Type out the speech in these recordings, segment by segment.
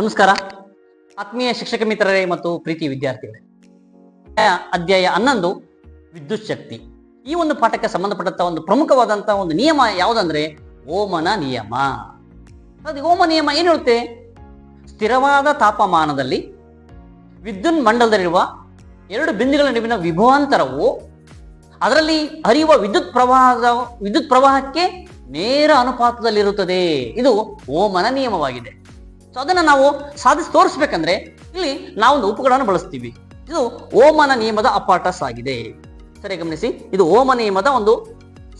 ನಮಸ್ಕಾರ. ಆತ್ಮೀಯ ಶಿಕ್ಷಕ ಮಿತ್ರರೇ ಮತ್ತು ಪ್ರೀತಿ ವಿದ್ಯಾರ್ಥಿಗಳೇ. ಅಧ್ಯಾಯ ಹನ್ನೊಂದು, ವಿದ್ಯುತ್ ಶಕ್ತಿ. ಈ ಒಂದು ಪಾಠಕ್ಕೆ ಸಂಬಂಧಪಟ್ಟಂತಹ ಒಂದು ಪ್ರಮುಖವಾದಂತಹ ಒಂದು ನಿಯಮ ಯಾವುದಂದ್ರೆ ಓಮನ ನಿಯಮ. ಅದು ಓಮ ನಿಯಮ ಏನು ಹೇಳುತ್ತೆ? ಸ್ಥಿರವಾದ ತಾಪಮಾನದಲ್ಲಿ ವಿದ್ಯುನ್ ಮಂಡಲದಲ್ಲಿರುವ ಎರಡು ಬಿಂದುಗಳ ನಡುವಿನ ವಿಭವಾಂತರವು ಅದರಲ್ಲಿ ಹರಿಯುವ ವಿದ್ಯುತ್ ಪ್ರವಾಹದ, ವಿದ್ಯುತ್ ಪ್ರವಾಹಕ್ಕೆ ನೇರ ಅನುಪಾತದಲ್ಲಿರುತ್ತದೆ. ಇದು ಓಮನ ನಿಯಮವಾಗಿದೆ. ಸೊ ಅದನ್ನು ನಾವು ಸಾಧಿಸಿ ತೋರಿಸ್ಬೇಕಂದ್ರೆ, ಇಲ್ಲಿ ನಾವೊಂದು ಉಪಕರಣ ಬಳಸ್ತೀವಿ. ಇದು ಓಮನ ನಿಯಮದ ಅಪಾರ್ಟಸ್ ಆಗಿದೆ. ಸರಿ ಗಮನಿಸಿ, ಇದು ಓಮ ನಿಯಮದ ಒಂದು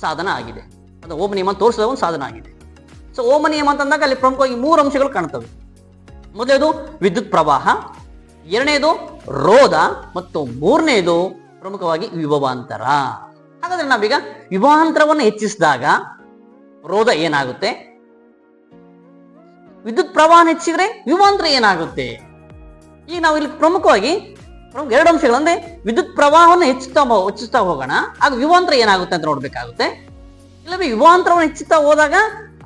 ಸಾಧನ ಆಗಿದೆ. ಅದು ಓಮ ನಿಯಮ ತೋರಿಸಿದ ಒಂದು ಸಾಧನ ಆಗಿದೆ. ಸೊ ಓಮ ನಿಯಮ ಅಂತಂದಾಗ ಅಲ್ಲಿ ಪ್ರಮುಖವಾಗಿ ಮೂರು ಅಂಶಗಳು ಕಾಣ್ತವೆ. ಮೊದಲನೇದು ವಿದ್ಯುತ್ ಪ್ರವಾಹ, ಎರಡನೇದು ರೋಧ, ಮತ್ತು ಮೂರನೇದು ಪ್ರಮುಖವಾಗಿ ವಿಭವಾಂತರ. ಹಾಗಾದ್ರೆ ನಾವೀಗ ವಿಭವಾಂತರವನ್ನು ಹೆಚ್ಚಿಸಿದಾಗ ರೋಧ ಏನಾಗುತ್ತೆ? ವಿದ್ಯುತ್ ಪ್ರವಾಹ ಹೆಚ್ಚಿದ್ರೆ ವಿಮಾಂತರ ಏನಾಗುತ್ತೆ? ಈಗ ನಾವು ಇಲ್ಲಿ ಪ್ರಮುಖವಾಗಿ ಪ್ರಮುಖ ಎರಡು ಅಂಶಗಳು ಅಂದ್ರೆ ವಿದ್ಯುತ್ ಪ್ರವಾಹವನ್ನು ಹೆಚ್ಚುತ್ತಾ ಹೆಚ್ಚಿಸ್ತಾ ಹೋಗೋಣ. ಆಗ ವಿವಾಂತರ ಏನಾಗುತ್ತೆ ಅಂತ ನೋಡ್ಬೇಕಾಗುತ್ತೆ. ಇಲ್ಲವೇ ವಿವಾಂತರವನ್ನು ಹೆಚ್ಚುತ್ತಾ ಹೋದಾಗ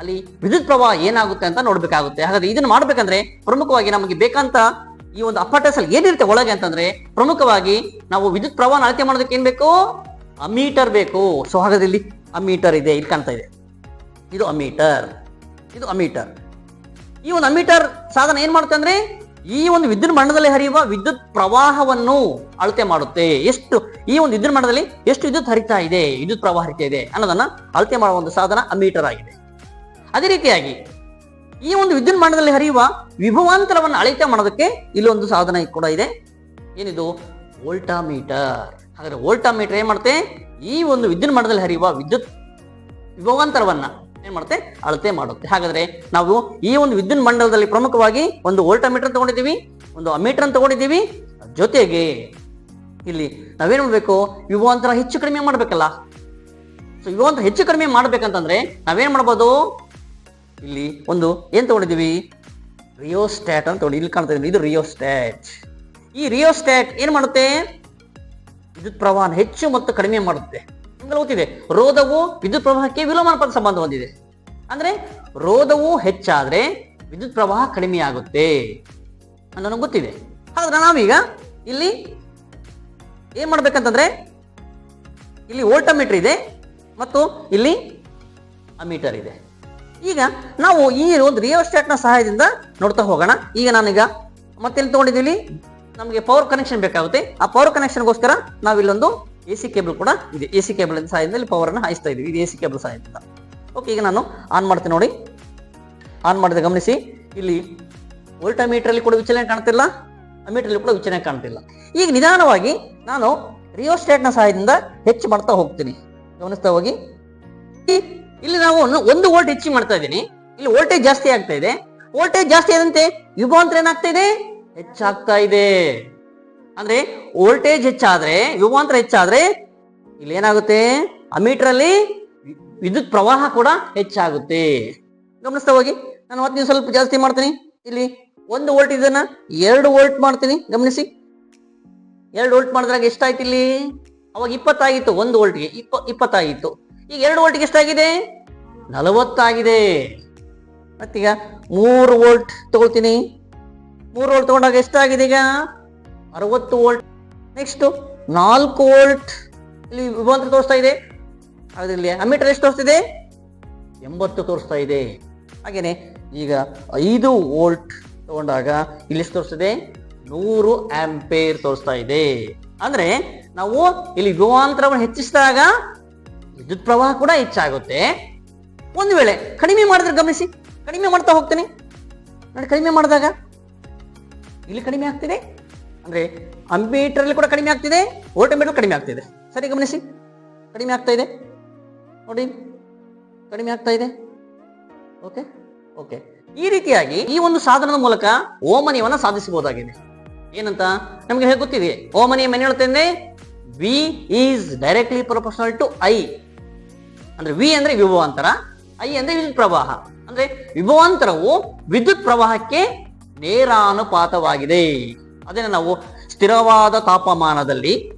ಅಲ್ಲಿ ವಿದ್ಯುತ್ ಪ್ರವಾಹ ಏನಾಗುತ್ತೆ ಅಂತ ನೋಡ್ಬೇಕಾಗುತ್ತೆ. ಹಾಗಾದ್ರೆ ಇದನ್ನು ಮಾಡ್ಬೇಕಂದ್ರೆ ಪ್ರಮುಖವಾಗಿ ನಮಗೆ ಬೇಕಂತ ಈ ಒಂದು ಅಪಾರ್ಟಸ್ ಅಲ್ಲಿ ಏನಿರುತ್ತೆ ಒಳಗೆ ಅಂತಂದ್ರೆ ಪ್ರಮುಖವಾಗಿ ನಾವು ವಿದ್ಯುತ್ ಪ್ರವಾಹ ಅಳತೆ ಮಾಡೋದಕ್ಕೆ ಏನ್ ಬೇಕು? ಅಮೀಟರ್ ಬೇಕು. ಸೊ ಹಾಗಾದ್ರೆ ಇಲ್ಲಿ ಅಮೀಟರ್ ಇದೆ, ಇಲ್ಲಿ ಕಾಣ್ತಾ ಇದೆ. ಇದು ಅಮೀಟರ್ ಇದು ಅಮೀಟರ್ ಈ ಒಂದು ಅಮೀಟರ್ ಸಾಧನ ಏನ್ ಮಾಡುತ್ತೆ ಅಂದ್ರೆ ಈ ಒಂದು ವಿದ್ಯುತ್ ಮಂಡಲದಲ್ಲಿ ಹರಿಯುವ ವಿದ್ಯುತ್ ಪ್ರವಾಹವನ್ನು ಅಳತೆ ಮಾಡುತ್ತೆ. ಎಷ್ಟು? ಈ ಒಂದು ವಿದ್ಯುತ್ ಮಂಡಲದಲ್ಲಿ ಎಷ್ಟು ವಿದ್ಯುತ್ ಹರಿತಾ ಇದೆ? ವಿದ್ಯುತ್ ಪ್ರವಾಹ ಹರಿತಾ ಇದೆ ಅನ್ನೋದನ್ನ ಅಳತೆ ಮಾಡುವ ಒಂದು ಸಾಧನ ಅಮೀಟರ್ ಆಗಿದೆ. ಅದೇ ರೀತಿಯಾಗಿ ಈ ಒಂದು ವಿದ್ಯುತ್ ಮಂಡಲದಲ್ಲಿ ಹರಿಯುವ ವಿಭವಾಂತರವನ್ನು ಅಳತೆ ಮಾಡೋದಕ್ಕೆ ಇಲ್ಲೊಂದು ಸಾಧನ ಕೂಡ ಇದೆ. ಏನಿದು? ವೋಲ್ಟಾಮೀಟರ್. ಹಾಗಾದ್ರೆ ವೋಲ್ಟಾಮೀಟರ್ ಏನ್ ಮಾಡುತ್ತೆ? ಈ ಒಂದು ವಿದ್ಯುತ್ ಮಂಡಲದಲ್ಲಿ ಹರಿಯುವ ವಿದ್ಯುತ್ ವಿಭವಾಂತರವನ್ನ ಏನ್ ಮಾಡುತ್ತೆ ಅಳತೆ ಮಾಡುತ್ತೆ ಹಾಗಾದ್ರೆ ನಾವು ಈ ಒಂದು ವಿದ್ಯುನ್ ಮಂಡಲದಲ್ಲಿ ಪ್ರಮುಖವಾಗಿ ಒಂದು ವೋಲ್ಟಾಮೀಟರ್ ತಗೊಂಡಿದ್ದೀವಿ, ಒಂದು ಅಮೀಟರ್ ತಗೊಂಡಿದ್ದೀವಿ. ಜೊತೆಗೆ ಇಲ್ಲಿ ನಾವೇನ್ ಮಾಡ್ಬೇಕು? ವಿಭವಾಂತರ ಹೆಚ್ಚು ಕಡಿಮೆ ಮಾಡ್ಬೇಕಲ್ಲ. ಸೊ ಯುವಂತರ ಹೆಚ್ಚು ಕಡಿಮೆ ಮಾಡ್ಬೇಕಂತಂದ್ರೆ ನಾವೇನ್ ಮಾಡ್ಬೋದು? ಇಲ್ಲಿ ಒಂದು ಏನ್ ತಗೊಂಡಿದ್ದೀವಿ? ರಿಯೋಸ್ಟ್ಯಾಟ್ ಅಂತ ಇಲ್ಲಿ ಕಾಣ್ತಾ ಇದ್ದೀವಿ ಇದು ರಿಯೋಸ್ಟ್ಯಾಟ್ ಈ ರಿಯೋಸ್ಟ್ಯಾಟ್ ಏನ್ ಮಾಡುತ್ತೆ? ವಿದ್ಯುತ್ ಪ್ರವಾಹ ಹೆಚ್ಚು ಮತ್ತು ಕಡಿಮೆ ಮಾಡುತ್ತೆ. ಗೊತ್ತಿದೆ ರೋಧವು ವಿದ್ಯುತ್ ಪ್ರವಾಹಕ್ಕೆ ವಿಲೋಮಾನುಪಾತ ಸಂಬಂಧ ಹೊಂದಿದೆ. ಅಂದ್ರೆ ರೋಧವು ಹೆಚ್ಚಾದ್ರೆ ವಿದ್ಯುತ್ ಪ್ರವಾಹ ಕಡಿಮೆ ಆಗುತ್ತೆ ಅನ್ನೋದು ಗೊತ್ತಿದೆ. ಹಾಗಾದ್ರೆ ನಾವೀಗ ಇಲ್ಲಿ ಏನ್ ಮಾಡ್ಬೇಕಂತಂದ್ರೆ ಇಲ್ಲಿ ವೋಲ್ಟಮೀಟರ್ ಇದೆ ಮತ್ತು ಇಲ್ಲಿ ಅಮೀಟರ್ ಇದೆ. ಈಗ ನಾವು ಈ ಒಂದು ರಿಯೋಸ್ಟ್ಯಾಟ್ನ ಸಹಾಯದಿಂದ ನೋಡ್ತಾ ಹೋಗೋಣ. ಈಗ ನಾನೀಗ ಮತ್ತೆ ತಗೊಂಡಿದ್ದೀವಿ? ನಮಗೆ ಪವರ್ ಕನೆಕ್ಷನ್ ಬೇಕಾಗುತ್ತೆ. ಆ ಪವರ್ ಕನೆಕ್ಷನ್ಗೋಸ್ಕರ ನಾವು ಇಲ್ಲೊಂದು ಎ ಸಿ ಕೇಬಲ್ ಕೂಡ ಇದೆ. ಎ ಸಿ ಕೇಬಲ್ ಪವರ್ ಅನ್ನು ಹಾಯಿಸ್ತಾ ಇದೀವಿ ಇದು ಎ ಸಿ ಕೇಬಲ್ ಸಹಾಯದಿಂದ. ಓಕೆ ಈಗ ನಾನು ಆನ್ ಮಾಡ್ತೀನಿ ನೋಡಿ. ಆನ್ ಮಾಡಿದೆ ಗಮನಿಸಿ. ಇಲ್ಲಿ ವೋಲ್ಟಮೀಟರ್ ಅಲ್ಲಿ ಕೂಡ ವಿಚಲನೆ ಕಾಣ್ತಿಲ್ಲ. ಅಮೀಟರ್ ಅಲ್ಲಿ ಕೂಡ ವಿಚಲನೆ ಕಾಣ್ತಿಲ್ಲ. ಈಗ ನಿಧಾನವಾಗಿ ನಾನು ರಿಯೋಸ್ಟೇಟ್ನ ಸಹಾಯದಿಂದ ಹೆಚ್ಚು ಮಾಡ್ತಾ ಹೋಗ್ತೀನಿ. ಗಮನಿಸ್ತಾ ಹೋಗಿ. ಇಲ್ಲಿ ನಾವು ಒಂದು- ವೋಲ್ಟ್ ಹೆಚ್ಚು ಮಾಡ್ತಾ ಇದ್ದೀನಿ. ಇಲ್ಲಿ ವೋಲ್ಟೇಜ್ ಜಾಸ್ತಿ ಆಗ್ತಾ ಇದೆ. ವೋಲ್ಟೇಜ್ ಜಾಸ್ತಿ ಆದಂತೆ ವಿಭವಾಂತರ ಏನಾಗ್ತಾ ಇದೆ? ಹೆಚ್ಚಾಗ್ತಾ ಇದೆ. ಅಂದ್ರೆ ವೋಲ್ಟೇಜ್ ಹೆಚ್ಚಾದ್ರೆ ವಿಭವಾಂತರ ಹೆಚ್ಚಾದ್ರೆ ಇಲ್ಲಿ ಏನಾಗುತ್ತೆ ಅಮೀಟರ್ ಅಲ್ಲಿ ವಿದ್ಯುತ್ ಪ್ರವಾಹ ಕೂಡ ಹೆಚ್ಚಾಗುತ್ತೆ. ಗಮನಿಸ್ತಾ ಹೋಗಿ. ನಾನು ಮತ್ತೆ ಸ್ವಲ್ಪ ಜಾಸ್ತಿ ಮಾಡ್ತೀನಿ. ಇಲ್ಲಿ ಒಂದು ವೋಲ್ಟ್ ಇದನ್ನ ಎರಡು ವೋಲ್ಟ್ ಮಾಡ್ತೀನಿ. ಗಮನಿಸಿ. ಎರಡು ವೋಲ್ಟ್ ಮಾಡಿದ್ರಾಗ ಎಷ್ಟಾಯ್ತು ಇಲ್ಲಿ? ಅವಾಗ ಇಪ್ಪತ್ತಾಗಿತ್ತು, ಒಂದು ವೋಲ್ಟ್ಗೆ ಇಪ್ಪ, ಇಪ್ಪತ್ತಾಗಿತ್ತು. ಈಗ ಎರಡು ವೋಲ್ಟ್ಗೆ ಎಷ್ಟಾಗಿದೆ? ನಲವತ್ತಾಗಿದೆ. ಮತ್ತೀಗ ಮೂರು ವೋಲ್ಟ್ ತಗೊಳ್ತೀನಿ. ಮೂರು ವೋಲ್ಟ್ ತಗೊಂಡಾಗ ಎಷ್ಟಾಗಿದೆ ಈಗ? ಅರವತ್ತು ವೋಲ್ಟ್. ನೆಕ್ಸ್ಟ್ ನಾಲ್ಕು ವೋಲ್ಟ್ ಇಲ್ಲಿ ವಿಭಾಂತರ ತೋರಿಸ್ತಾ ಇದೆ. ಅದರಲ್ಲಿ ಅಮೀಟರ್ ಎಷ್ಟು ತೋರಿಸ್ತಿದೆ? ಎಂಬತ್ತು ತೋರಿಸ್ತಾ ಇದೆ. ಹಾಗೇನೆ, ಈಗ ಐದು ವೋಲ್ಟ್ ತಗೊಂಡಾಗ ಇಲ್ಲಿ ಎಷ್ಟು ತೋರಿಸ್ತಿದೆ? ನೂರು ಆಂಪೇರ್ ತೋರಿಸ್ತಾ ಇದೆ. ಅಂದ್ರೆ ನಾವು ಇಲ್ಲಿ ವಿಭಾಂತರವನ್ನು ಹೆಚ್ಚಿಸಿದಾಗ ವಿದ್ಯುತ್ ಪ್ರವಾಹ ಕೂಡ ಹೆಚ್ಚಾಗುತ್ತೆ. ಒಂದು ವೇಳೆ ಕಡಿಮೆ ಮಾಡಿದ್ರೆ ಗಮನಿಸಿ. ಕಡಿಮೆ ಮಾಡ್ತಾ ಹೋಗ್ತೀನಿ. ನೋಡಿ ಕಡಿಮೆ ಮಾಡಿದಾಗ ಇಲ್ಲಿ ಕಡಿಮೆ ಆಗ್ತಿದೆ. ಅಂದ್ರೆ ಅಂಬೀಟರ್ ಅಲ್ಲಿ ಕೂಡ ಕಡಿಮೆ ಆಗ್ತಿದೆ ವೋಲ್ಟಮೀಟರ್ ಕಡಿಮೆ ಆಗ್ತಿದೆ. ಸರಿ ಗಮನಿಸಿ. ಕಡಿಮೆ ಆಗ್ತಾ ಇದೆ. ನೋಡಿ. ಕಡಿಮೆ ಆಗ್ತಾ ಇದೆ. ಓಕೆ. ಓಕೆ. ಈ ರೀತಿಯಾಗಿ ಈ ಒಂದು ಸಾಧನದ ಮೂಲಕ ಓಮನಿಯವನ್ನ ಸಾಧಿಸಬಹುದಾಗಿದೆ. ಏನಂತ ನಮಗೆ ಹೇಗೆ ಗೊತ್ತಿದೆ? ಓಮನಿಯಂ ಏನ್ ಹೇಳ್ತೇನೆ V is directly proportional to I ಅಂದ್ರೆ ವಿ ಅಂದ್ರೆ ವಿಭವಾಂತರ ಐ ಅಂದ್ರೆ ವಿದ್ಯುತ್ ಪ್ರವಾಹ. ಅಂದ್ರೆ ವಿಭವಾಂತರವು ವಿದ್ಯುತ್ ಪ್ರವಾಹಕ್ಕೆ ನೇರಾನುಪಾತವಾಗಿದೆ. ಅದನ್ನ ನಾವು ಸ್ಥಿರವಾದ ತಾಪಮಾನದಲ್ಲಿ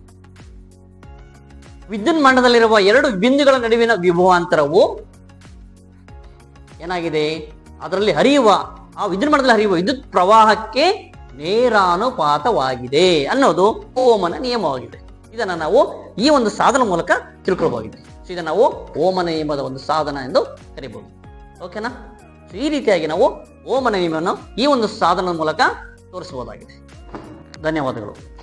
ವಿದ್ಯುನ್ಮಾನದಲ್ಲಿರುವ ಎರಡು ಬಿಂದುಗಳ ನಡುವಿನ ವಿಭವಾಂತರವು ಏನಾಗಿದೆ? ಅದರಲ್ಲಿ ಹರಿಯುವ, ಆ ವಿದ್ಯುನ್ಮಾನದಲ್ಲಿ ಹರಿಯುವ ವಿದ್ಯುತ್ ಪ್ರವಾಹಕ್ಕೆ ನೇರಾನುಪಾತವಾಗಿದೆ ಅನ್ನೋದು ಓಮನ ನಿಯಮವಾಗಿದೆ. ಇದನ್ನ ನಾವು ಈ ಒಂದು ಸಾಧನ ಮೂಲಕ ತಿಳ್ಕೊಳ್ಬಹುದು ಇದನ್ನ ನಾವು ಓಮನ ನಿಯಮದ ಒಂದು ಸಾಧನ ಎಂದು ಕರಿಬಹುದು ಓಕೆನಾ ಈ ರೀತಿಯಾಗಿ ನಾವು ಓಮನ ನಿಯಮವನ್ನು ಈ ಒಂದು ಸಾಧನದ ಮೂಲಕ ತೋರಿಸಬಹುದಾಗಿದೆ. ಧನ್ಯವಾದಗಳು.